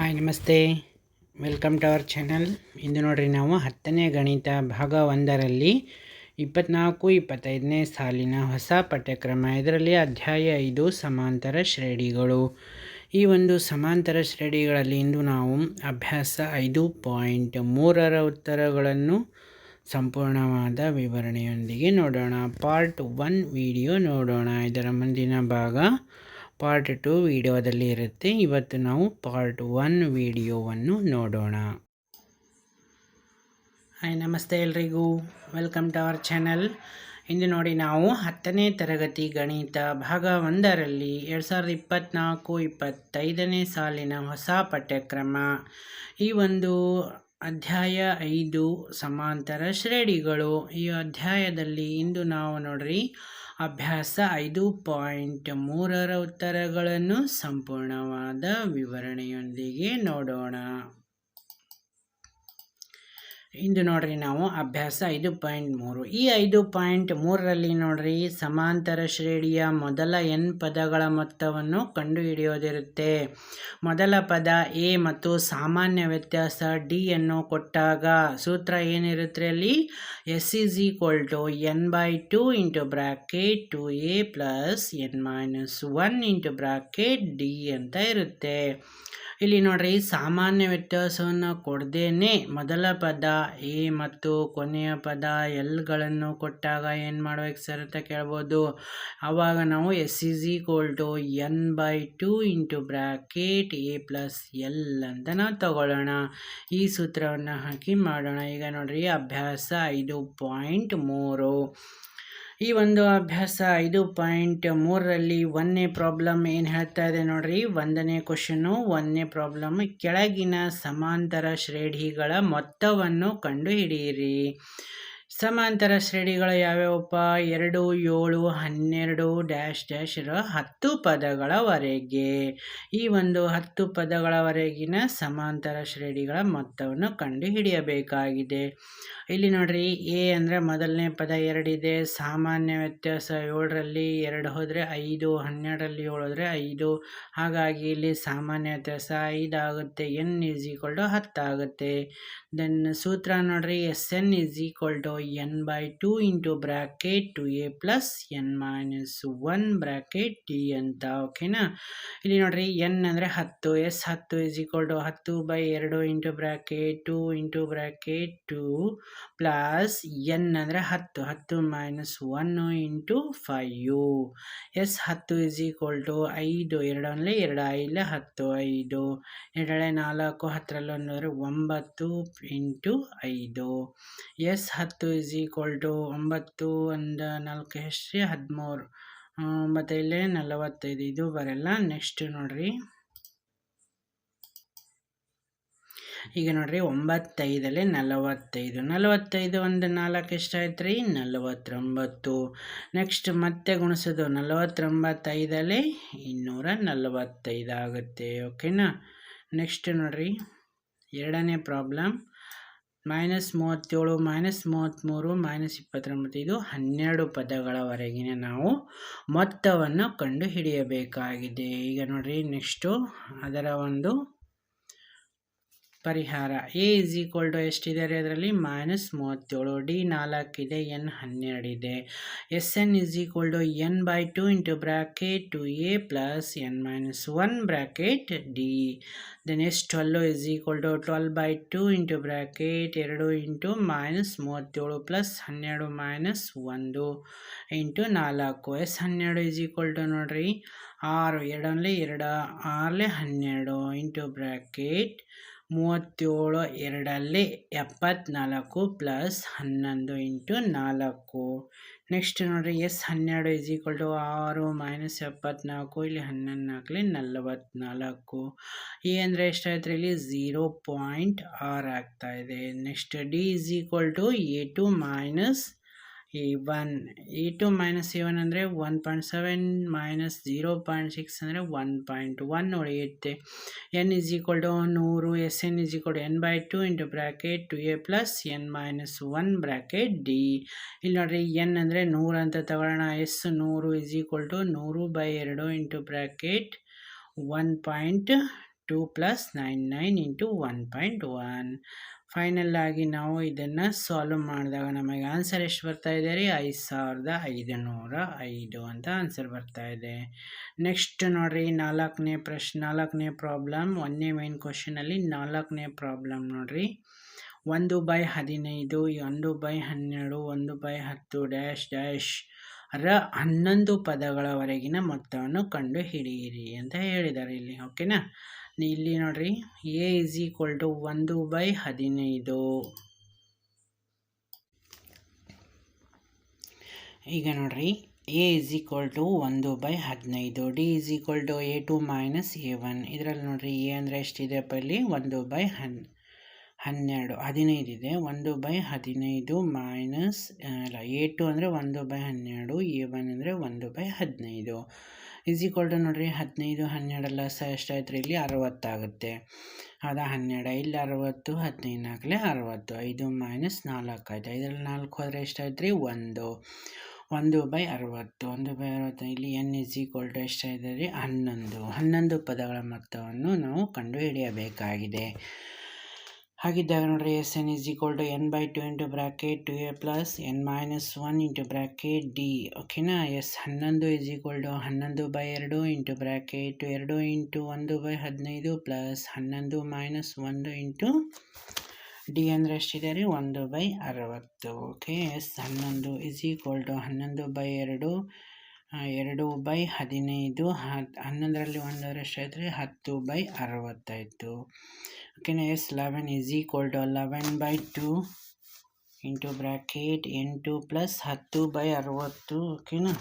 Hi, ನಮಸ್ತೆ. Welcome to our channel. ಇಂದು ನೋಡ್ರಿ ನಾವು ಹತ್ತನೇ ಗಣಿತ ಭಾಗ ಒಂದರಲ್ಲಿ ಇಪ್ಪತ್ನಾಲ್ಕು, ಇಪ್ಪತ್ತೈದನೇ ಸಾಲಿನ ಹೊಸ ಪಠ್ಯಕ್ರಮ. ಇದರಲ್ಲಿ ಅಧ್ಯಾಯ ಐದು, ಸಮಾಂತರ ಶ್ರೇಣಿಗಳು. ಈ ಒಂದು ಸಮಾಂತರ ಶ್ರೇಣಿಗಳಲ್ಲಿ ಇಂದು ನಾವು ಅಭ್ಯಾಸ ಐದು ಪಾಯಿಂಟ್ ಮೂರರ ಉತ್ತರಗಳನ್ನು ಸಂಪೂರ್ಣವಾದ ವಿವರಣೆಯೊಂದಿಗೆ ನೋಡೋಣ. ಪಾರ್ಟ್ ಒನ್ ವಿಡಿಯೋ ನೋಡೋಣ. ಇದರ ಮುಂದಿನ ಭಾಗ ಪಾರ್ಟ್ ಟು ವಿಡಿಯೋದಲ್ಲಿ ಇರುತ್ತೆ. ಇವತ್ತು ನಾವು ಪಾರ್ಟ್ ಒನ್ ವಿಡಿಯೋವನ್ನು ನೋಡೋಣ. ಹಾಯ್ ನಮಸ್ತೆ ಎಲ್ರಿಗೂ. ವೆಲ್ಕಮ್ ಟು ಅವರ್ ಚಾನಲ್ ಇಂದು ನೋಡಿ ನಾವು ಹತ್ತನೇ ತರಗತಿ ಗಣಿತ ಭಾಗ ಒಂದರಲ್ಲಿ ಎರಡು ಸಾವಿರದ ಇಪ್ಪತ್ತ್ನಾಲ್ಕು ಇಪ್ಪತ್ತೈದನೇ ಸಾಲಿನ ಹೊಸ ಪಠ್ಯಕ್ರಮ. ಈ ಒಂದು ಅಧ್ಯಾಯ ಐದು ಸಮಾಂತರ ಶ್ರೇಣಿಗಳು. ಈ ಅಧ್ಯಾಯದಲ್ಲಿ ಇಂದು ನಾವು ನೋಡ್ರಿ ಅಭ್ಯಾಸ ಐದು ಪಾಯಿಂಟ್ ಮೂರರ ಉತ್ತರಗಳನ್ನು ಸಂಪೂರ್ಣವಾದ ವಿವರಣೆಯೊಂದಿಗೆ ನೋಡೋಣ. ಇಂದು ನೋಡ್ರಿ ನಾವು ಅಭ್ಯಾಸ ಐದು ಪಾಯಿಂಟ್ ಮೂರು. ಈ ಐದು ಪಾಯಿಂಟ್ ಮೂರರಲ್ಲಿ ನೋಡ್ರಿ ಸಮಾಂತರ ಶ್ರೇಣಿಯ ಮೊದಲ ಎನ್ ಪದಗಳ ಮೊತ್ತವನ್ನು ಕಂಡುಹಿಡಿಯೋದಿರುತ್ತೆ. ಮೊದಲ ಪದ ಎ ಮತ್ತು ಸಾಮಾನ್ಯ ವ್ಯತ್ಯಾಸ ಡಿ ಅನ್ನು ಕೊಟ್ಟಾಗ ಸೂತ್ರ ಏನಿರುತ್ತೆ ಅಲ್ಲಿ? S is equal to N by two into bracket two A plus N minus one into bracket D ಅಂತ ಇರುತ್ತೆ. ಇಲ್ಲಿ ನೋಡ್ರಿ, ಸಾಮಾನ್ಯ ವ್ಯತ್ಯಾಸವನ್ನು ಕೊಡದೇನೆ ಮೊದಲ ಪದ ಎ ಮತ್ತು ಕೊನೆಯ ಪದ ಎಲ್ಗಳನ್ನು ಕೊಟ್ಟಾಗ ಏನು ಮಾಡ್ಬೇಕು ಸರ್ ಅಂತ ಕೇಳ್ಬೋದು. ಆವಾಗ ನಾವು S is equal to N by two into bracket A plus L ಅಂತ ನಾವು ತಗೊಳ್ಳೋಣ. ಈ ಸೂತ್ರವನ್ನು ಹಾಕಿ ಮಾಡೋಣ. ಈಗ ನೋಡ್ರಿ, ಅಭ್ಯಾಸ ಐದು ಪಾಯಿಂಟ್ ಮೂರು. ಈ ಒಂದು ಅಭ್ಯಾಸ ಐದು ಪಾಯಿಂಟ್ ಮೂರರಲ್ಲಿ ಒಂದನೇ ಪ್ರಾಬ್ಲಮ್ ಏನು ಹೇಳ್ತಾ ಇದೆ ನೋಡ್ರಿ? ಒಂದನೇ ಕ್ವಶನು ಒಂದನೇ ಪ್ರಾಬ್ಲಮ್ ಕೆಳಗಿನ ಸಮಾಂತರ ಶ್ರೇಣಿಗಳ ಮೊತ್ತವನ್ನು ಕಂಡುಹಿಡಿಯಿರಿ. ಸಮಾಂತರ ಶ್ರೇಣಿಗಳು ಯಾವ್ಯಾವಪ್ಪ? ಎರಡು, ಏಳು, ಹನ್ನೆರಡು, ಡ್ಯಾಶ್ ಡ್ಯಾಶ್ ಇರೋ ಹತ್ತು ಪದಗಳವರೆಗೆ. ಈ ಒಂದು ಹತ್ತು ಪದಗಳವರೆಗಿನ ಸಮಾಂತರ ಶ್ರೇಣಿಗಳ ಮೊತ್ತವನ್ನು ಕಂಡುಹಿಡಿಯಬೇಕಾಗಿದೆ. ಇಲ್ಲಿ ನೋಡ್ರಿ, ಎ ಅಂದರೆ ಮೊದಲನೇ ಪದ ಎರಡಿದೆ. ಸಾಮಾನ್ಯ ವ್ಯತ್ಯಾಸ ಏಳರಲ್ಲಿ ಎರಡು ಹೋದರೆ ಐದು, ಹನ್ನೆರಡರಲ್ಲಿ ಏಳು ಹೋದರೆ ಐದು. ಹಾಗಾಗಿ ಇಲ್ಲಿ ಸಾಮಾನ್ಯ ವ್ಯತ್ಯಾಸ ಐದಾಗುತ್ತೆ ಎನ್ ಈಸ್ ಈಕ್ವಲ್ ಟು ಹತ್ತಾಗುತ್ತೆ ದೆನ್ ಸೂತ್ರ ನೋಡ್ರಿ, S N is equal to N by two into bracket two A plus N minus one bracket T ಅಂತ ಓಕೆನಾ ಇಲ್ಲಿ ನೋಡ್ರಿ ಎನ್ ಅಂದರೆ ಹತ್ತು ಎಸ್ ಹತ್ತು ಇಸ್ ಈಕ್ವಲ್ ಟು ಹತ್ತು ಬೈ ಎರಡು into bracket two into bracket two plus N ಅಂದರೆ ಹತ್ತು ಹತ್ತು minus one into five S ಹತ್ತು ಇಸ್ ಈಕ್ವಲ್ ಟು ಐದು ಎರಡಲ್ಲಿ ಎರಡು ಐದು ಹತ್ತು, ಐದು. ಎರಡಳೆ ನಾಲ್ಕು, ಹತ್ತರಲ್ಲಿ ಒಂದು ಒಂಬತ್ತು ಇಂಟು ಐದು. ಎಸ್ ಹತ್ತು ಇಸ್ ಈಕ್ವಲ್ ಟು ಒಂಬತ್ತು ಒಂದು ನಾಲ್ಕು ಎಷ್ಟು ಹದಿಮೂರು. ಮತ್ತು ಇಲ್ಲೇ ನಲವತ್ತೈದು. ಇದು ಬರಲ್ಲ ನೆಕ್ಸ್ಟ್ ನೋಡಿರಿ. ಈಗ ನೋಡಿರಿ, ಒಂಬತ್ತೈದಲ್ಲಿ ನಲವತ್ತೈದು. ನಲವತ್ತೈದು ಒಂದು ನಾಲ್ಕು ಎಷ್ಟಾಯ್ತು ರೀ ನಲವತ್ತೊಂಬತ್ತು. ನೆಕ್ಸ್ಟ್ ಮತ್ತೆ ಗುಣಿಸೋದು, ನಲವತ್ತೊಂಬತ್ತೈದಲ್ಲಿ ಇನ್ನೂರ ನಲವತ್ತೈದು ಆಗುತ್ತೆ. ಓಕೆನಾ ನೆಕ್ಸ್ಟ್ ನೋಡ್ರಿ, ಎರಡನೇ ಪ್ರಾಬ್ಲಮ್ ಮೈನಸ್ ಮೂವತ್ತೇಳು, ಮೈನಸ್ ಮೂವತ್ತ್ಮೂರು, ಮೈನಸ್ ಇಪ್ಪತ್ತೊಂಬತ್ತು ಇದು ಹನ್ನೆರಡು ಪದಗಳವರೆಗಿನ ನಾವು ಮೊತ್ತವನ್ನು ಕಂಡು ಹಿಡಿಯಬೇಕಾಗಿದೆ ಈಗ ನೋಡಿರಿ ನೆಕ್ಸ್ಟು ಅದರ ಒಂದು ಪರಿಹಾರ. ಎ ಇಸ್ ಈಕ್ವಲ್ ಟು ಎಷ್ಟಿದೆ ರೀ ಅದರಲ್ಲಿ? ಮೈನಸ್ ಮೂವತ್ತೇಳು. ಡಿ ನಾಲ್ಕಿದೆ, N ಹನ್ನೆರಡಿದೆ. S N is equal to N by two into bracket two A plus N minus one bracket D. Then S twelve is equal to twelve by two into bracket ಎರಡು into minus ಮೂವತ್ತೇಳು plus ಹನ್ನೆರಡು minus ಒಂದು into ನಾಲ್ಕು. S ಹನ್ನೆರಡು is equal to ನೋಡಿರಿ. ಆರು ಎರಡಲ್ಲಿ ಎರಡು, ಆರಲೆ ಹನ್ನೆರಡು ಇಂಟು ಬ್ರ್ಯಾಕೆಟ್ ಮೂವತ್ತೇಳು, ಎರಡಲ್ಲಿ ಎಪ್ಪತ್ನಾಲ್ಕು ಪ್ಲಸ್ ಹನ್ನೊಂದು ಇಂಟು ನಾಲ್ಕು. ನೆಕ್ಸ್ಟ್ ನೋಡಿರಿ, ಎಸ್ ಹನ್ನೆರಡು ಇಸ್ ಈಕ್ವಲ್ ಟು ಆರು ಮೈನಸ್ ಎಪ್ಪತ್ನಾಲ್ಕು, ಇಲ್ಲಿ ಹನ್ನೊಂದು ನಾಲ್ಕಲಿ ನಲವತ್ತ್ನಾಲ್ಕು ಈ ಅಂದರೆ ಎಷ್ಟಾಯ್ತು ಇಲ್ಲಿ? ಝೀರೋ ಪಾಯಿಂಟ್ ಆರು ಆಗ್ತಾಯಿದೆ next D is equal to A two minus E one E two minus A one ಅಂದರೆ one point seven minus zero point six ಅಂದರೆ ಒನ್ ಪಾಯಿಂಟ್ ಒನ್ ಉಳಿಯುತ್ತೆ ಎನ್ ಇಸ್ ಈಕ್ವಲ್ ಟು ನೂರು S N is equal N by two into bracket two A plus N minus one bracket D ಇಲ್ಲಿ ನೋಡ್ರಿ N ಅಂದರೆ ನೂರು ಅಂತ ತಗೊಳ್ಳೋಣ. S ನೂರು ಇಸ್ ಈಕ್ವಲ್ ಟು ನೂರು ಬೈ ಎರಡು into bracket one point two plus nine nine into one point one final ಆಗಿ ನಾವು ಇದನ್ನು ಸಾಲ್ವ್ ಮಾಡಿದಾಗ ನಮಗೆ ಆನ್ಸರ್ ಎಷ್ಟು ಬರ್ತಾ ಇದೆ ರೀ? ಐದು ಸಾವಿರದ ಐದುನೂರ ಐದು ಅಂತ ಆನ್ಸರ್ ಬರ್ತಾ ಇದೆ. ನೆಕ್ಸ್ಟ್ ನೋಡಿರಿ, ನಾಲ್ಕನೇ ಪ್ರಶ್, ನಾಲ್ಕನೇ ಪ್ರಾಬ್ಲಮ್ ಒಂದನೇ ಮೇನ್ ಕ್ವಶನಲ್ಲಿ ನಾಲ್ಕನೇ ಪ್ರಾಬ್ಲಮ್ ನೋಡಿರಿ. ಒಂದು ಬೈ ಹದಿನೈದು, ಒಂದು ಬೈ ಹನ್ನೆರಡು, ಒಂದು ಬೈ ಹತ್ತು ಡ್ಯಾಶ್ ಡ್ಯಾಶ್ ರ ಹನ್ನೊಂದು ಪದಗಳವರೆಗಿನ ಮೊತ್ತವನ್ನು ಕಂಡು ಹಿಡಿಯಿರಿ ಅಂತ ಹೇಳಿದ್ದಾರೆ ಇಲ್ಲಿ ಓಕೆನಾ ಇಲ್ಲಿ ನೋಡ್ರಿ ಎ ಇಸ್ ಈಕ್ವಲ್ ಟು ಒಂದು ಬೈ ಹದಿನೈದು. ಈಗ ನೋಡ್ರಿ ಎ ಇಸ್ ಈಕ್ವಲ್ ಟು ಒಂದು ಬೈ ಹದಿನೈದು D is equal to A two minus A one ಇದರಲ್ಲಿ ನೋಡ್ರಿ ಎ ಅಂದರೆ ಎಷ್ಟಿದೆ ಇಲ್ಲಿ? ಒಂದು ಬೈ ಹನ್, ಹನ್ನೆರಡು, ಹದಿನೈದು ಇದೆ. ಒಂದು ಬೈ ಹದಿನೈದು ಮೈನಸ್ ಅಲ್ಲ ಎ ಟು ಅಂದರೆ ಒಂದು ಬೈ ಹನ್ನೆರಡು ಎ ಒನ್ ಅಂದರೆ ಒಂದು ಬೈ ಹದಿನೈದು. ಈಸ್ ಈಕ್ವಲ್ ಟು ನೋಡಿರಿ ಹದಿನೈದು, ಹನ್ನೆರಡಲ್ಲ ಸಹ ಎಷ್ಟಾಯ್ತು ಇಲ್ಲಿ ಅರವತ್ತಾಗುತ್ತೆ. ಹೌದಾ ಹನ್ನೆರಡು, ಇಲ್ಲಿ ಅರವತ್ತು ಹದಿನೈದು ನಾಲ್ಕಲೆ ಅರವತ್ತು. ಐದು ಮೈನಸ್ ನಾಲ್ಕು ಆಯಿತು ಐದರಲ್ಲಿ ನಾಲ್ಕು ಹೋದರೆ ಎಷ್ಟಾಯ್ತು ರೀ ಒಂದು. ಒಂದು ಬೈ ಅರವತ್ತು. ಒಂದು ಬೈ ಅರವತ್ತು, ಇಲ್ಲಿ ಎನ್ ಇಸ್ ಈಕ್ವಲ್ ಟು ಎಷ್ಟಾಗಿದೆ ರೀ? ಹನ್ನೊಂದು. ಹನ್ನೊಂದು ಪದಗಳ ಮೊತ್ತವನ್ನು ನಾವು ಕಂಡುಹಿಡಿಯಬೇಕಾಗಿದೆ ಹಾಗಿದ್ದಾಗ ನೋಡ್ರಿ S N is equal to N by two into bracket two A plus N minus one into bracket D ಓಕೆನಾ ಎಸ್ ಹನ್ನೊಂದು ಇಸ್ ಈಕ್ವಲ್ ಟು ಹನ್ನೊಂದು ಬೈ ಎರಡು ಇಂಟು ಬ್ರಾಕೆಟ್ ಎರಡು ಇಂಟು ಒಂದು ಬೈ ಹದಿನೈದು ಪ್ಲಸ್ ಹನ್ನೊಂದು ಮೈನಸ್ ಒಂದು ಇಂಟು ಡಿ ಅಂದರೆ ಎಷ್ಟಿದೆ ರೀ? ಒಂದು ಬೈ ಅರವತ್ತು. ಓಕೆ ಎಸ್ ಹನ್ನೊಂದು ಇಸ್ ಈಕ್ವಲ್ ಟು ಹನ್ನೊಂದು ಬೈ ಎರಡು ಎರಡು ಬೈ ಹದಿನೈದು ಹನ್ನೊಂದರಲ್ಲಿ ಒಂದು ಎಷ್ಟಾಯ್ತು ಆದರೆ ಹತ್ತು ಬೈ ಅರವತ್ತಾಯಿತು ಓಕೆನಾ, S, eleven is equal to eleven by two into bracket ಎಂಟು ಪ್ಲಸ್ ಹತ್ತು ಬೈ ಅರವತ್ತು, ಓಕೆನಾ?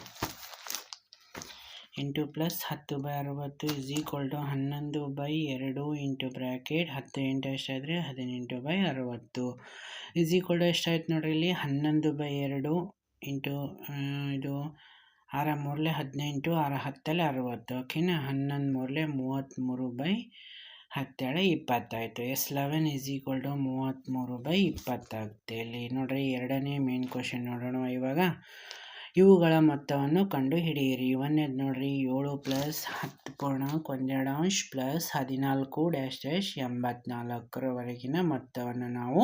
ಎಂಟು ಪ್ಲಸ್ ಹತ್ತು ಬೈ ಅರವತ್ತು ಇಸ್ ಈಕ್ವಲ್ ಟು ಹನ್ನೊಂದು ಬೈ ಎರಡು ಇಂಟು ಬ್ರ್ಯಾಕೆಟ್ ಹತ್ತು ಎಂಟು ಎಷ್ಟಾದರೆ ಹದಿನೆಂಟು ಬೈ ಅರವತ್ತು. ಇಸ್ ಈಕ್ವಲ್ ಟು ಎಷ್ಟಾಯ್ತು ನೋಡ್ರಿ ಇಲ್ಲಿ? ಹನ್ನೊಂದು ಬೈ ಎರಡು ಇಂಟು ಇದು ಆರ ಮೂರಲೆ ಹದಿನೆಂಟು, ಆರ ಹತ್ತಲ್ಲಿ ಅರವತ್ತು. ಓಕೆನಾ? ಹನ್ನೊಂದು ಮೂರಲೆ ಮೂವತ್ತ್ಮೂರು ಬೈ ಹತ್ತೇಳೆ ಇಪ್ಪತ್ತಾಯಿತು. S eleven is equal to ಮೂವತ್ತ್ಮೂರು ಬೈ ಇಪ್ಪತ್ತಾಗುತ್ತೆ. ಇಲ್ಲಿ ನೋಡ್ರಿ, ಎರಡನೇ ಮೇನ್ ಕ್ವಶನ್ ನೋಡೋಣ ಇವಾಗ. ಇವುಗಳ ಮೊತ್ತವನ್ನು ಕಂಡು ಹಿಡಿಯಿರಿ ಒಂದೇದು ನೋಡ್ರಿ, ಏಳು ಪ್ಲಸ್ ಹತ್ತು ಪೂರ್ಣಾಂಕ ಒಂದೆರಡು ಅಂಶ ಪ್ಲಸ್ ಹದಿನಾಲ್ಕು ಡ್ಯಾಶ್ ಡ್ಯಾಶ್ ಎಂಬತ್ನಾಲ್ಕರವರೆಗಿನ ಮೊತ್ತವನ್ನು ನಾವು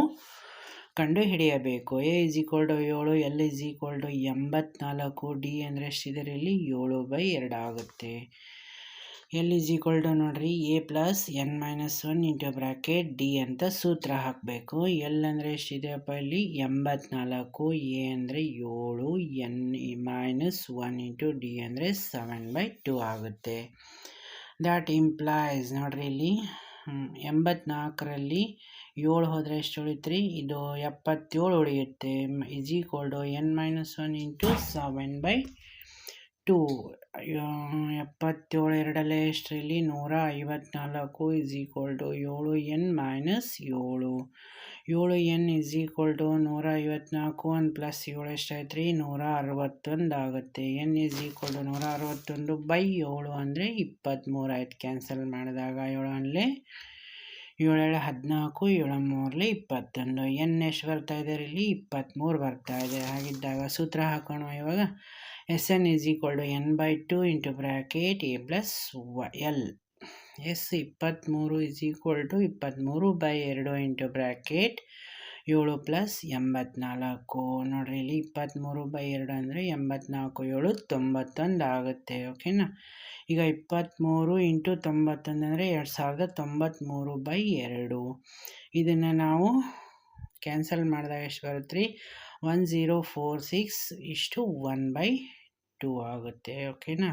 ಕಂಡು ಹಿಡಿಯಬೇಕು ಎ ಇಸ್ ಈಕ್ವಲ್ ಟು ಏಳು ಎಲ್ ಇಸ್ ಈಕ್ವಲ್ ಟು ಎಂಬತ್ನಾಲ್ಕು ಡಿ ಅಂದರೆ ಎಷ್ಟಿದೆ ಇಲ್ಲಿ ಏಳು ಬೈ ಎರಡು ಆಗುತ್ತೆ. ಎಲ್ ಇಸ್ ಈಕ್ವಲ್ ಟು ನೋಡ್ರಿ A plus N minus one into bracket D ಅಂತ ಸೂತ್ರ ಹಾಕಬೇಕು. ಎಲ್ ಅಂದರೆ ಎಷ್ಟಿದೆಯಪ್ಪ ಇಲ್ಲಿ ಎಂಬತ್ನಾಲ್ಕು ಎ ಅಂದರೆ ಏಳು N minus one into D ಅಂದರೆ ಸೆವೆನ್ ಬೈ ಟು ಆಗುತ್ತೆ. ದ್ಯಾಟ್ ಇಂಪ್ಲಾಯ್ಸ್ ನೋಡ್ರಿ ಇಲ್ಲಿ ಎಂಬತ್ನಾಲ್ಕರಲ್ಲಿ ಏಳು ಹೋದರೆ ಎಷ್ಟು ಉಳಿತ್ರಿ? ಇದು ಎಪ್ಪತ್ತೇಳು ಉಳಿಯುತ್ತೆ. Is equal to N minus one into seven by two ಎಪ್ಪತ್ತೇಳು ಎರಡಲ್ಲೇ ಎಷ್ಟರಲ್ಲಿ ನೂರ ಐವತ್ನಾಲ್ಕು ಇಸ್ ಈಕ್ವಲ್ ಟು ಏಳು ಎನ್ ಮೈನಸ್ ಏಳು. ಏಳು ಎನ್ ಇಸ್ ಈಕ್ವಲ್ ಟು ನೂರ ಐವತ್ನಾಲ್ಕು ಒಂದು ಪ್ಲಸ್ ಏಳು ಎಷ್ಟಾಯ್ತು ರೀ ನೂರ ಅರವತ್ತೊಂದು ಆಗುತ್ತೆ. ಎನ್ ಇಸ್ ಈಕ್ವಲ್ ಟು ನೂರ ಅರವತ್ತೊಂದು ಬೈ ಏಳು ಅಂದರೆ ಇಪ್ಪತ್ತ್ಮೂರು ಆಯ್ತು ಕ್ಯಾನ್ಸಲ್ ಮಾಡಿದಾಗ ಏಳು ಅಲ್ಲೇ ಏಳೇಳು, ಹದಿನಾಲ್ಕು ಏಳು ಮೂರಲಿ ಇಪ್ಪತ್ತೊಂದು, ಎನ್ ಎಷ್ಟು ಬರ್ತಾ ಇದೆ ಇಲ್ಲಿ ಇಪ್ಪತ್ತ್ಮೂರು ಬರ್ತಾ ಇದೆ. ಹಾಗಿದ್ದಾಗ ಸೂತ್ರ ಹಾಕೋಣ ಇವಾಗ. S N is equal to N by two into bracket A plus ವ ಎಲ್. ಎಸ್ ಇಪ್ಪತ್ತ್ಮೂರು ಇಸ್ ಈಕ್ವಲ್ ಟು ಇಪ್ಪತ್ತ್ಮೂರು ಬೈ ಎರಡು ಇಂಟು ಬ್ರ್ಯಾಕೆಟ್ ಏಳು ಪ್ಲಸ್ ಎಂಬತ್ನಾಲ್ಕು. ನೋಡಿರಿ, ಇಲ್ಲಿ ಇಪ್ಪತ್ತ್ಮೂರು ಬೈ ಎರಡು ಅಂದರೆ ಎಂಬತ್ನಾಲ್ಕು, ಏಳು, ತೊಂಬತ್ತೊಂದು ಆಗುತ್ತೆ, ಓಕೆನಾ? ಈಗ ಇಪ್ಪತ್ತ್ಮೂರು ಇಂಟು ತೊಂಬತ್ತೊಂದು ಅಂದರೆ ಎರಡು ಸಾವಿರದ ತೊಂಬತ್ತ್ಮೂರು ಬೈ ಎರಡು. ಇದನ್ನು ನಾವು ಕ್ಯಾನ್ಸಲ್ ಮಾಡಿದಾಗ ಎಷ್ಟು ಬರುತ್ತೆ ರೀ ಒನ್ ಝೀರೋ ಫೋರ್ ಸಿಕ್ಸ್ ಇಷ್ಟು ಒನ್ ಬೈ ಟೂ ಆಗುತ್ತೆ, ಓಕೆನಾ?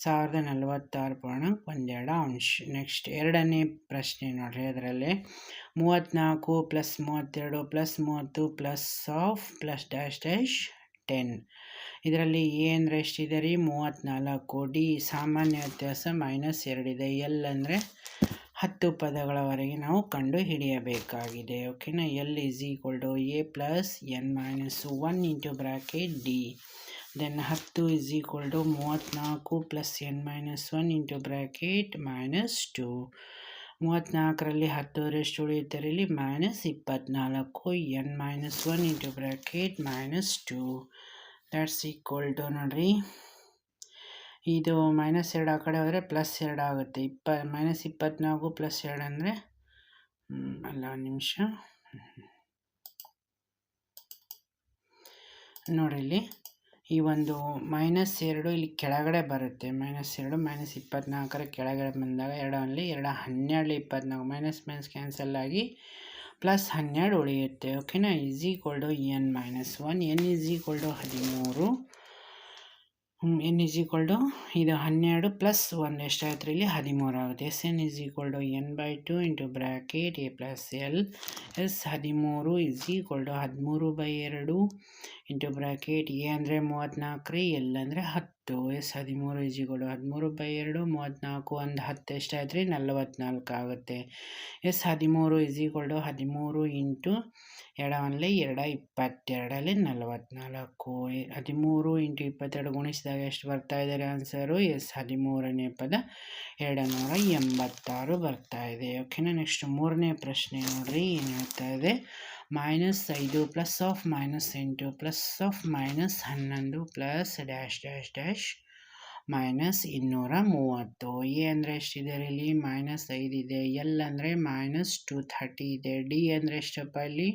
ಸಾವಿರದ ನಲವತ್ತಾರು ಪಾಯಿಂಟ್ ಒಂದೆರಡು ಅಂಶ. ನೆಕ್ಸ್ಟ್ ಎರಡನೇ ಪ್ರಶ್ನೆ ನೋಡಿರಿ ಅದರಲ್ಲಿ. ಮೂವತ್ತ್ನಾಲ್ಕು ಪ್ಲಸ್ ಮೂವತ್ತೆರಡು ಪ್ಲಸ್ ಮೂವತ್ತು plus half plus dash dash ten ಇದರಲ್ಲಿ ಎ ಅಂದರೆ ಎಷ್ಟಿದೆ ರೀ? ಮೂವತ್ತ್ನಾಲ್ಕು ಡಿ ಸಾಮಾನ್ಯ ವ್ಯತ್ಯಾಸ ಮೈನಸ್ ಎರಡಿದೆ ಎಲ್ ಅಂದರೆ ಹತ್ತು ಪದಗಳವರೆಗೆ ನಾವು ಕಂಡು ಹಿಡಿಯಬೇಕಾಗಿದೆ. ಓಕೆನಾ L is equal to A plus N minus one into bracket D then ಹತ್ತು ಇಸ್ ಈಕ್ವಲ್ ಟು ಮೂವತ್ತ್ನಾಲ್ಕು plus N minus one into bracket minus two ಮೂವತ್ತ್ನಾಲ್ಕರಲ್ಲಿ ಹತ್ತುವರೆಷ್ಟು ಉಳಿಯುತ್ತಾರೆ ಇಲ್ಲಿ ಮೈನಸ್ ಇಪ್ಪತ್ತ್ನಾಲ್ಕು N minus one into bracket minus two that's equal to ನೋಡಿರಿ. ಇದು minus ಎರಡು ಆ ಕಡೆ ಹೋದರೆ ಪ್ಲಸ್ ಎರಡು ಆಗುತ್ತೆ. ಇಪ್ಪ ಮೈನಸ್ ಇಪ್ಪತ್ತ್ನಾಲ್ಕು ಪ್ಲಸ್ ಎರಡು ಅಂದರೆ ಅಲ್ಲ, ಒಂದು ನಿಮಿಷ. ನೋಡಿ ಇಲ್ಲಿ. ಈ ಒಂದು ಮೈನಸ್ ಎರಡು ಇಲ್ಲಿ ಕೆಳಗಡೆ ಬರುತ್ತೆ. ಮೈನಸ್ ಎರಡು ಮೈನಸ್ ಇಪ್ಪತ್ನಾಲ್ಕರ ಕೆಳಗಡೆ ಬಂದಾಗ ಎರಡು ಅಲ್ಲಿ, ಎರಡು ಹನ್ನೆರಡು, ಇಪ್ಪತ್ನಾಲ್ಕು ಮೈನಸ್ ಮೈನಸ್ ಕ್ಯಾನ್ಸಲ್ ಆಗಿ ಪ್ಲಸ್ ಹನ್ನೆರಡು ಉಳಿಯುತ್ತೆ. ಓಕೆನಾ is equal to N minus one N is equal to ಹದಿಮೂರು. ಎನ್ ಈಸ್ ಈಕ್ವಲ್ ಟು ಇದು ಹನ್ನೆರಡು ಪ್ಲಸ್ ಒಂದು ಎಷ್ಟಾಯ್ತು ಇಲ್ಲಿ? ಹದಿಮೂರು ಆಗುತ್ತೆ. S N is equal to N by two into bracket A plus L S ಹದಿಮೂರು ಈಸ್ ಈಕ್ವಲ್ ಟು ಹದಿಮೂರು ಬೈ ಎರಡು ಇಂಟು ಬ್ರ್ಯಾಕೆಟ್ ಎ ಅಂದರೆ ಮೂವತ್ತ್ನಾಲ್ಕು ರೀ ಎಲ್ ಅಂದರೆ ಹತ್ತು. ಎಸ್ ಹದಿಮೂರು ಇಜಿಗಳು ಹದಿಮೂರು ಬೈ ಎರಡು, ಮೂವತ್ತ್ನಾಲ್ಕು ಒಂದು ಹತ್ತು ಎಷ್ಟಾಯ್ತು ನಲವತ್ತ್ನಾಲ್ಕು ಆಗುತ್ತೆ. ಎಸ್ ಹದಿಮೂರು ಇಜಿಗಳು ಹದಿಮೂರು ಇಂಟು ಎಡವಲ್ಲಿ ಎರಡ ಇಪ್ಪತ್ತೆರಡಲ್ಲಿ ನಲವತ್ತ್ನಾಲ್ಕು. ಹದಿಮೂರು ಇಂಟು ಇಪ್ಪತ್ತೆರಡು ಗುಣಿಸಿದಾಗ ಎಷ್ಟು ಬರ್ತಾ ಇದ್ದಾರೆ ಆನ್ಸರು? ಎಸ್ ಹದಿಮೂರನೇ ಪದ ಎರಡು ನೂರ ಎಂಬತ್ತಾರು ಬರ್ತಾ ಇದೆ. ಓಕೆನಾ, ನೆಕ್ಸ್ಟ್ ಮೂರನೇ ಪ್ರಶ್ನೆ ನೋಡಿರಿ, ಏನು ಹೇಳ್ತಾ ಇದೆ? ಮೈನಸ್ ಐದು ಪ್ಲಸ್ ಆಫ್ ಮೈನಸ್ ಎಂಟು ಪ್ಲಸ್ ಆಫ್ ಮೈನಸ್ ಹನ್ನೊಂದು plus dash dash dash minus ಇನ್ನೂರ ಮೂವತ್ತು ಎ ಅಂದರೆ ಎಷ್ಟಿದೆ ಇಲ್ಲಿ? ಮೈನಸ್ ಐದಿದೆ ಎಲ್ ಅಂದರೆ ಮೈನಸ್ ಟು ಥರ್ಟಿ ಇದೆ. ಡಿ ಅಂದರೆ ಎಷ್ಟಪ್ಪ ಇಲ್ಲಿ?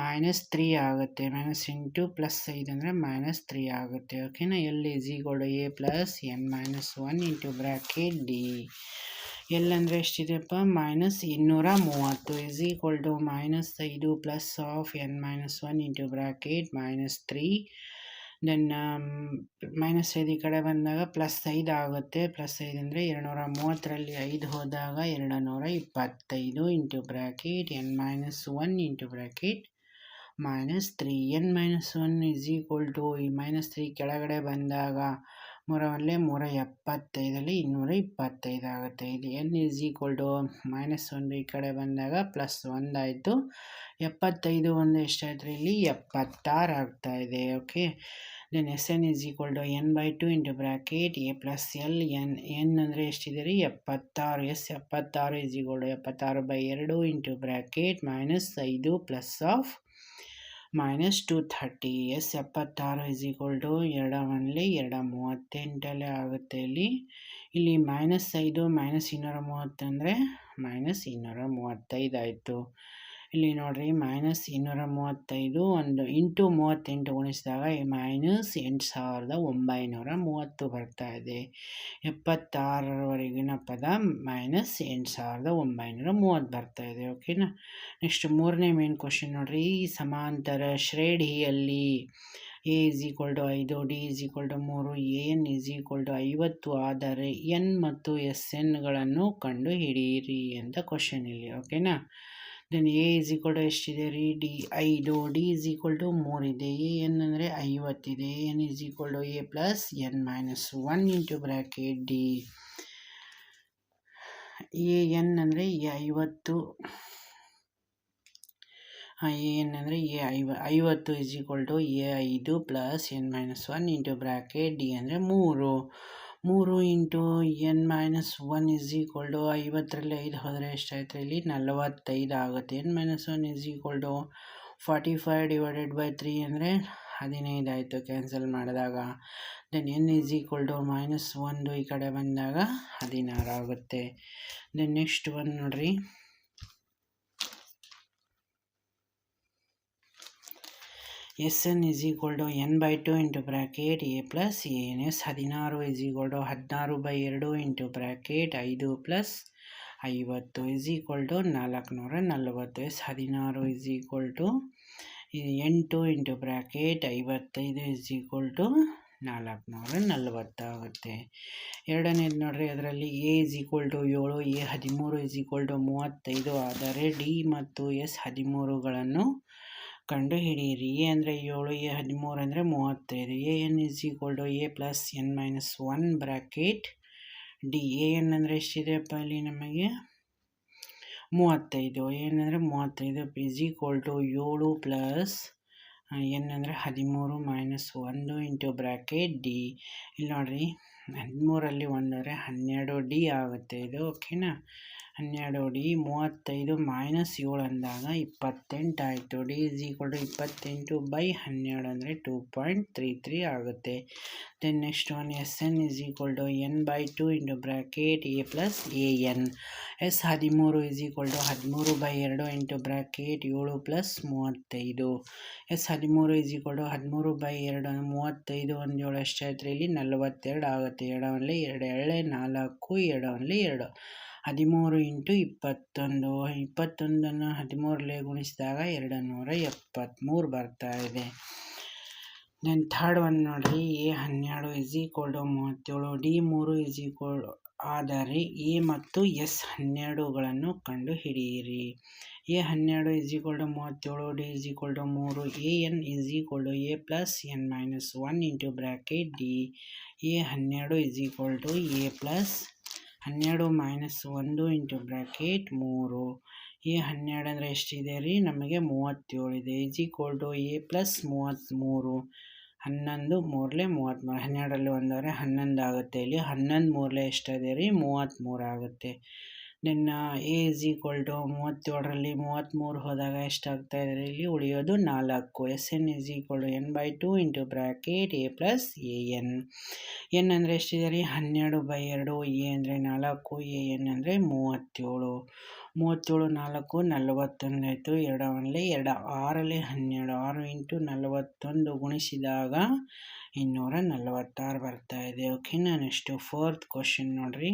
ಮೈನಸ್ ತ್ರೀ ಆಗುತ್ತೆ. ಮೈನಸ್ ಇಂಟು ಪ್ಲಸ್ ಐದು ಅಂದರೆ ಮೈನಸ್ ತ್ರೀ ಆಗುತ್ತೆ. ಓಕೆನಾ L is equal to A plus N minus one into bracket D L ಅಂದರೆ ಎಷ್ಟಿದೆಪ್ಪ ಮೈನಸ್ ಇನ್ನೂರ ಮೂವತ್ತು ಇಸ್ ಈಕ್ವಲ್ ಟು ಮೈನಸ್ ಐದು plus of N minus one into bracket minus three then minus ಐದು ಈ ಕಡೆ ಬಂದಾಗ ಪ್ಲಸ್ ಐದು ಆಗುತ್ತೆ. ಪ್ಲಸ್ ಐದು ಅಂದರೆ ಎರಡುನೂರ ಮೂವತ್ತರಲ್ಲಿ ಐದು ಹೋದಾಗ ಎರಡು ನೂರ ಇಪ್ಪತ್ತೈದು into bracket N minus one into bracket minus three N minus one is equal to ಈ ಮೈನಸ್ ತ್ರೀ ಕೆಳಗಡೆ ಬಂದಾಗ ಮೂರವಲ್ಲೇ ಮೂರ ಎಪ್ಪತ್ತೈದಲ್ಲಿ ಇನ್ನೂರ ಇಪ್ಪತ್ತೈದು ಆಗುತ್ತೆ ಇಲ್ಲಿ N is equal to minus ಒಂದು ಈ ಕಡೆ ಬಂದಾಗ ಪ್ಲಸ್ ಒಂದಾಯಿತು ಎಪ್ಪತ್ತೈದು ಒಂದು ಎಷ್ಟಾಯ್ತು? ಇಲ್ಲಿ ಎಪ್ಪತ್ತಾರು ಆಗ್ತಾ ಇದೆ okay then S N is equal to N by two into bracket A plus L N N ಅಂದರೆ ಎಷ್ಟಿದೆ ರೀ? ಎಪ್ಪತ್ತಾರು. ಎಸ್ ಎಪ್ಪತ್ತಾರು ಈಸ್ ಈಕ್ವಲ್ ಟು ಎಪ್ಪತ್ತಾರು ಬೈ ಎರಡು ಇಂಟು ಬ್ರ್ಯಾಕೆಟ್ ಮೈನಸ್ ಐದು plus of minus two thirty, S ಎಪ್ಪತ್ತಾರು is equal to ಎರಡ ಒನ್ಲಿ ಎರಡ ಮೂವತ್ತೆಂಟಲ್ಲೇ ಆಗುತ್ತೆ ಇಲ್ಲಿ. ಇಲ್ಲಿ ಮೈನಸ್ ಐದು ಮೈನಸ್ ಇನ್ನೂರ ಮೂವತ್ತಂದರೆ ಮೈನಸ್ ಇನ್ನೂರ ಮೂವತ್ತೈದು ಆಯಿತು. ಇಲ್ಲಿ ನೋಡ್ರಿ ಮೈನಸ್ ಇನ್ನೂರ ಮೂವತ್ತೈದು ಒಂದು ಇಂಟು ಮೂವತ್ತೆಂಟು ಗುಣಿಸಿದಾಗ ಮೈನಸ್ ಎಂಟು ಸಾವಿರದ ಒಂಬೈನೂರ ಮೂವತ್ತು ಬರ್ತಾ ಇದೆ. ಎಪ್ಪತ್ತಾರರವರೆಗಿನ ಪದ ಮೈನಸ್ ಎಂಟು ಸಾವಿರದ ಒಂಬೈನೂರ ಮೂವತ್ತು ಬರ್ತಾ ಇದೆ ಓಕೆನಾ ನೆಕ್ಸ್ಟ್ ಮೂರನೇ ಮೇನ್ ಕ್ವಶನ್ ನೋಡಿರಿ ಸಮಾಂತರ ಶ್ರೇಣಿಯಲ್ಲಿ ಎ ಇಸ್ ಈಕ್ವಲ್ ಟು ಐದು ಡಿ ಇಸ್ ಈಕ್ವಲ್ ಟು ಮೂರು ಎನ್ ಇಸ್ ಈಕ್ವಲ್ ಟು ಐವತ್ತು ಆದರೆ ಎನ್ ಮತ್ತು ಎಸ್ ಎನ್ಗಳನ್ನು ಕಂಡು ಹಿಡಿಯಿರಿ ಅಂತ ಕ್ವಶನ್ ಇಲ್ಲಿ ಓಕೆನಾ then A is equal to ಎಷ್ಟಿದೆ ರೀ? ಡಿ ಐದು ಡಿ ಇಸ್ ಈಕ್ವಲ್ ಟು ಮೂರಿದೆ ಎ ಎನ್ ಅಂದರೆ ಐವತ್ತಿದೆ N is equal to A plus N minus one into bracket D A N ಅಂದರೆ ಎ ಐವತ್ತು. ಎ ಎನ್ ಅಂದರೆ ಎ ಐವ, ಐವತ್ತು ಇಸ್ ಈಕ್ವಲ್ ಟು ಎ ಐದು plus N minus one into bracket D ಅಂದರೆ ಮೂರು. ಮೂರು into N minus one is equal to ಐವತ್ತರಲ್ಲಿ ಐದು ಹೋದರೆ ಎಷ್ಟಾಯ್ತು ಇಲ್ಲಿ? ನಲವತ್ತೈದು ಆಗುತ್ತೆ. N minus one is equal to forty five divided by three ಅಂದರೆ ಹದಿನೈದು ಆಯಿತು ಕ್ಯಾನ್ಸಲ್ ಮಾಡಿದಾಗ. Then N is equal to minus ಒಂದು ಈ ಕಡೆ ಬಂದಾಗ ಹದಿನಾರು ಆಗುತ್ತೆ. ದೆನ್ ನೆಕ್ಸ್ಟ್ ಒನ್ ನೋಡಿರಿ. S N is equal to N by two into bracket A plus N S ಹದಿನಾರು ಇಸ್ ಈಕ್ವಲ್ ಟು ಹದಿನಾರು ಬೈ ಎರಡು ಇಂಟು ಬ್ರ್ಯಾಕೆಟ್ ಐದು ಪ್ಲಸ್ ಐವತ್ತು ಇಸ್ ಈಕ್ವಲ್ ಟು ನಾಲ್ಕುನೂರ ನಲವತ್ತು ಎಸ್ ಹದಿನಾರು ಇಸ್ ಈಕ್ವಲ್ ಟು ಎಂಟು ಇಂಟು ಬ್ರ್ಯಾಕೆಟ್ ಐವತ್ತೈದು ಇಸ್ ಈಕ್ವಲ್ ಟು ನಾಲ್ಕುನೂರ ನಲವತ್ತಾಗುತ್ತೆ ಎರಡನೇದು ನೋಡ್ರಿ, ಅದರಲ್ಲಿ ಎ ಇಸ್ ಈಕ್ವಲ್ ಟು ಏಳು, ಎ ಹದಿಮೂರು ಇಸ್ ಈಕ್ವಲ್ ಟು ಮೂವತ್ತೈದು ಆದರೆ ಡಿ ಮತ್ತು ಎಸ್ ಹದಿಮೂರುಗಳನ್ನು ಕಂಡು ಹಿಡಿಯಿರಿ ಎ ಅಂದರೆ ಏಳು, ಎ ಹದಿಮೂರು ಅಂದರೆ ಮೂವತ್ತೈದು. A N is equal to A plus N minus one bracket D. A N ಅಂದರೆ ಎಷ್ಟಿದೆಯಪ್ಪ ಇಲ್ಲಿ ನಮಗೆ? ಮೂವತ್ತೈದು. ಏನು ಅಂದರೆ ಮೂವತ್ತೈದು ಇಸ್ ಈಕ್ವಲ್ ಟು ಏಳು ಪ್ಲಸ್ ಎನ್ ಅಂದರೆ ಹದಿಮೂರು ಮೈನಸ್ ಒಂದು ಇಂಟು ಬ್ರ್ಯಾಕೆಟ್ ಡಿ. ಇಲ್ಲಿ ನೋಡಿರಿ, ಹದಿಮೂರಲ್ಲಿ ಒಂದು ಅಂದರೆ ಹನ್ನೆರಡು ಡಿ ಆಗುತ್ತೆ. ಇದು ಓಕೆನಾ? ಹನ್ನೆರಡು ಡಿ ಮೂವತ್ತೈದು ಮೈನಸ್ ಏಳು ಅಂದಾಗ ಇಪ್ಪತ್ತೆಂಟು ಆಯಿತು. ಡಿ ಇಸ್ ಈಕ್ವಲ್ ಟು ಇಪ್ಪತ್ತೆಂಟು ಬೈ ಹನ್ನೆರಡು ಅಂದರೆ ಟೂ ಪಾಯಿಂಟ್ ತ್ರೀ ತ್ರೀ ಆಗುತ್ತೆ. Then next one S N is equal to N by two into bracket A plus A N S ಹದಿಮೂರು ಇಸ್ ಈಕ್ವಲ್ ಟು ಹದಿಮೂರು ಬೈ ಎರಡು into bracket ಏಳು plus ಮೂವತ್ತೈದು. S ಹದಿಮೂರು is equal to ಹದಿಮೂರು by ಎರಡು ಮೂವತ್ತೈದು ಒಂದು ಏಳು ಎಷ್ಟಾಯ್ತು ಇಲ್ಲಿ? ನಲವತ್ತೆರಡು ಆಗುತ್ತೆ. ಎರಡವಲ್ಲಿ ಎರಡು, ಎರಡೇ ನಾಲ್ಕು ಎರಡವಲ್ಲಿ ಎರಡು. ಹದಿಮೂರು ಇಂಟು ಇಪ್ಪತ್ತೊಂದು. ಇಪ್ಪತ್ತೊಂದನ್ನು ಹದಿಮೂರಲ್ಲೇ ಗುಣಿಸಿದಾಗ ಎರಡು ನೂರ ಎಪ್ಪತ್ತ್ಮೂರು ಬರ್ತಾ ಇದೆ. ದೆನ್ ಥರ್ಡ್ ಒನ್ ನೋಡಿರಿ ಎ ಹನ್ನೆರಡು ಇಸ್ ಈಕ್ವಲ್ ಟು ಮೂವತ್ತೇಳು. ಡಿ ಮೂರು ಇಸ್ ಈಕ್ವಲ್ ಆದರೆ ಎ ಮತ್ತು ಎಸ್ ಹನ್ನೆರಡುಗಳನ್ನು ಕಂಡು ಹಿಡಿಯಿರಿ ಎ ಹನ್ನೆರಡು ಇಸ್ ಈಕ್ವಲ್ ಟು ಮೂವತ್ತೇಳು. ಡಿ ಇಸ್ ಈಕ್ವಲ್ ಟು ಮೂರು. A N is equal to A plus N minus one into bracket D A ಹನ್ನೆರಡು is equal to A plus ಹನ್ನೆರಡು ಮೈನಸ್ ಒಂದು ಇಂಟು ಬ್ರ್ಯಾಕೆಟ್ ಮೂರು. ಈ ಹನ್ನೆರಡು ಅಂದರೆ ಎಷ್ಟಿದೆ ರೀ? ನಮಗೆ ಮೂವತ್ತೇಳು ಇದೆ. Is equal to A plus ಮೂವತ್ತ್ಮೂರು. ಹನ್ನೊಂದು ಮೂರಲೆ ಮೂವತ್ತ್ಮೂರು. ಹನ್ನೆರಡರಲ್ಲಿ ಒಂದವರೆ ಹನ್ನೊಂದು ಆಗುತ್ತೆ. ಇಲ್ಲಿ ಹನ್ನೊಂದು ಮೂರಲೆ ಎಷ್ಟಿದೆ ರೀ? ಮೂವತ್ತ್ಮೂರು ಆಗುತ್ತೆ. Then A is equal to ಮೂವತ್ತೇಳರಲ್ಲಿ ಮೂವತ್ತ್ಮೂರು ಹೋದಾಗ ಎಷ್ಟಾಗ್ತಾ ಇದೆ ಇಲ್ಲಿ ಉಳಿಯೋದು ನಾಲ್ಕು. S N is equal to N by two into bracket A plus A N N ಅಂದರೆ ಎಷ್ಟಿದೆ ರೀ? ಹನ್ನೆರಡು ಬೈ ಎರಡು. ಎ ಅಂದರೆ ನಾಲ್ಕು. ಎ ಎನ್ ಅಂದರೆ ಮೂವತ್ತೇಳು. ಮೂವತ್ತೇಳು, ನಾಲ್ಕು, ನಲವತ್ತೊಂದು ಆಯಿತು. ಎರಡರಲ್ಲಿ ಎರಡು, ಆರಲ್ಲಿ ಹನ್ನೆರಡು. ಆರು ಇಂಟು ನಲವತ್ತೊಂದು ಗುಣಿಸಿದಾಗ ಇನ್ನೂರ ನಲವತ್ತಾರು ಬರ್ತಾ ಇದೆ. ನಾನು ನೆಕ್ಸ್ಟು ಫೋರ್ತ್ ಕ್ವಶನ್ ನೋಡಿರಿ.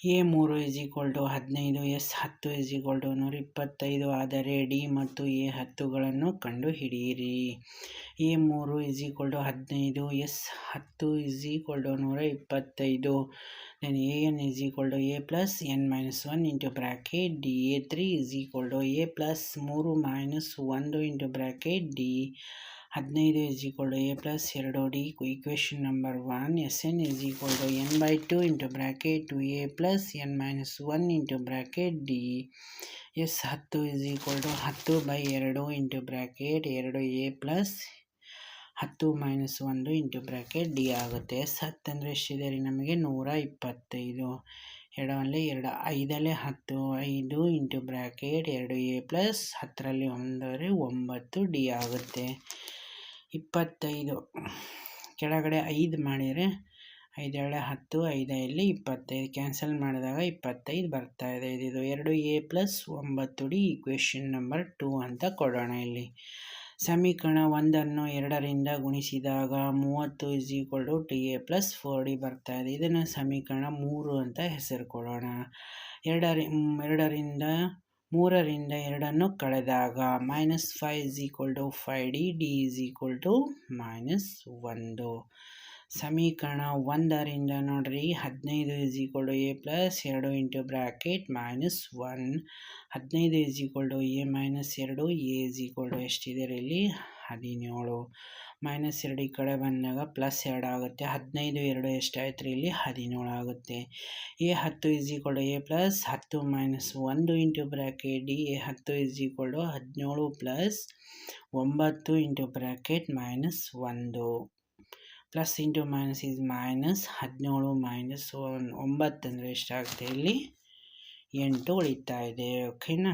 ಎ ಮೂರು ಇಸ್ ಈಕ್ವಲ್ ಟು ಹದಿನೈದು, ಎಸ್ ಹತ್ತು ಇಸ್ ಈಕ್ವಲ್ ಟು ನೂರ ಇಪ್ಪತ್ತೈದು ಆದರೆ ಡಿ ಮತ್ತು ಎ ಹತ್ತುಗಳನ್ನು ಕಂಡುಹಿಡಿಯಿರಿ. ಎ ಮೂರು ಇಸ್ ಈಕ್ವಲ್ ಟು ಹದಿನೈದು, ಎಸ್ ಹತ್ತು ಇಸ್ ಈಕ್ವಲ್ ಟು ನೂರ ಇಪ್ಪತ್ತೈದು then A N is equal to A plus N minus one into bracket D A three is equal to A plus ಮೂರು minus ಒಂದು into bracket D ಹದಿನೈದು is equal to A plus ಎರಡು D equation number one S N is equal to N by two into bracket two A plus N minus one into bracket D S ಹತ್ತು is equal to ಹತ್ತು by ಎರಡು into bracket ಎರಡು A plus ಹತ್ತು minus ಒಂದು into bracket D ಆಗುತ್ತೆ. S ಹತ್ತು ಅಂದರೆ ಎಷ್ಟಿದೆ ರೀ ನಮಗೆ? ನೂರ ಇಪ್ಪತ್ತೈದು. ಎರಡರಲ್ಲಿ ಎರಡು, ಐದಲ್ಲೇ ಹತ್ತು, ಐದು ಇಂಟು ಬ್ರ್ಯಾಕೆಟ್ ಎರಡು ಎ ಪ್ಲಸ್ ಹತ್ತರಲ್ಲಿ ಒಂದರೆ ಒಂಬತ್ತು ಡಿ ಆಗುತ್ತೆ. ಇಪ್ಪತ್ತೈದು. ಕೆಳಗಡೆ ಐದು ಮಾಡಿದರೆ ಐದೇಳೆ ಹತ್ತು ಐದೈಲ್ಲಿ ಇಪ್ಪತ್ತೈದು. ಕ್ಯಾನ್ಸಲ್ ಮಾಡಿದಾಗ ಇಪ್ಪತ್ತೈದು ಬರ್ತಾ ಇದೆ. ಇದು ಎರಡು ಎ ಪ್ಲಸ್ ಒಂಬತ್ತು ಡಿ ಈಕ್ವೇಷನ್ ನಂಬರ್ ಟೂ ಅಂತ ಕೊಡೋಣ ಇಲ್ಲಿ. ಸಮೀಕರಣ ಒಂದನ್ನು ಎರಡರಿಂದ ಗುಣಿಸಿದಾಗ ಮೂವತ್ತು is equal to T A plus four D ಬರ್ತಾ ಇದೆ. ಇದನ್ನು ಸಮೀಕರಣ ಮೂರು ಅಂತ ಹೆಸರು ಕೊಡೋಣ. ಎರಡರಿ ಎರಡರಿಂದ ಮೂರರಿಂದ ಎರಡನ್ನು ಕಳೆದಾಗ minus five is equal to five D D is equal to minus ಒಂದು. ಸಮೀಕರಣ ಒಂದರಿಂದ ನೋಡ್ರಿ, ಹದಿನೈದು is equal to A plus ಎರಡು ಇಂಟು ಬ್ರ್ಯಾಕೆಟ್ ಮೈನಸ್ ಒನ್ ಹದಿನೈದು is equal to A minus ಎರಡು ಎ ಇಸ್ ಈಕ್ವಲ್ ಟು ಎಷ್ಟಿದೆ ಇಲ್ಲಿ? ಹದಿನೇಳು. ಮೈನಸ್ ಎರಡು ಈ ಕಡೆ ಬಂದಾಗ ಪ್ಲಸ್ ಎರಡು ಆಗುತ್ತೆ. ಹದಿನೈದು ಎರಡು ಎಷ್ಟಾಯ್ತು ರೀ ಇಲ್ಲಿ? ಹದಿನೇಳು ಆಗುತ್ತೆ. ಎ ಹತ್ತು ಇಸ್ ಈಕ್ವಲ್ ಎ ಪ್ಲಸ್ ಹತ್ತು ಮೈನಸ್ ಒಂದು ಇಂಟು ಬ್ರ್ಯಾಕೆಟ್ ಡಿ ಎ ಹತ್ತು ಇಸ್ ಈಕ್ವಲ್ ಹದಿನೇಳು ಪ್ಲಸ್ ಒಂಬತ್ತು ಇಂಟು ಬ್ರ್ಯಾಕೆಟ್ ಮೈನಸ್ ಒಂದು. Plus into minus is minus ಹದಿನೇಳು ಮೈನಸ್ ಒನ್ ಒಂಬತ್ತು ಅಂದರೆ ಎಷ್ಟಾಗುತ್ತೆ ಇಲ್ಲಿ? ಎಂಟು ಉಳಿತಾ ಇದೆ ಓಕೆನಾ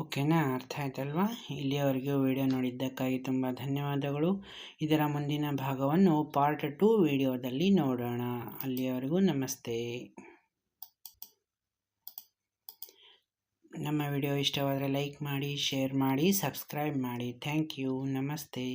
ಓಕೆನಾ? ಅರ್ಥ ಆಯ್ತಲ್ವಾ? ಇಲ್ಲಿಯವರೆಗೂ ವಿಡಿಯೋ ನೋಡಿದ್ದಕ್ಕಾಗಿ ತುಂಬ ಧನ್ಯವಾದಗಳು. ಇದರ ಮುಂದಿನ ಭಾಗವನ್ನು ಪಾರ್ಟ್ ಟು ವಿಡಿಯೋದಲ್ಲಿ ನೋಡೋಣ. ಅಲ್ಲಿಯವರೆಗೂ ನಮಸ್ತೆ. ನಮ್ಮ ವಿಡಿಯೋ ಇಷ್ಟವಾದರೆ ಲೈಕ್ ಮಾಡಿ ಶೇರ್ ಮಾಡಿ ಸಬ್ಸ್ಕ್ರೈಬ್ ಮಾಡಿ. ಥ್ಯಾಂಕ್ ಯು ನಮಸ್ತೆ.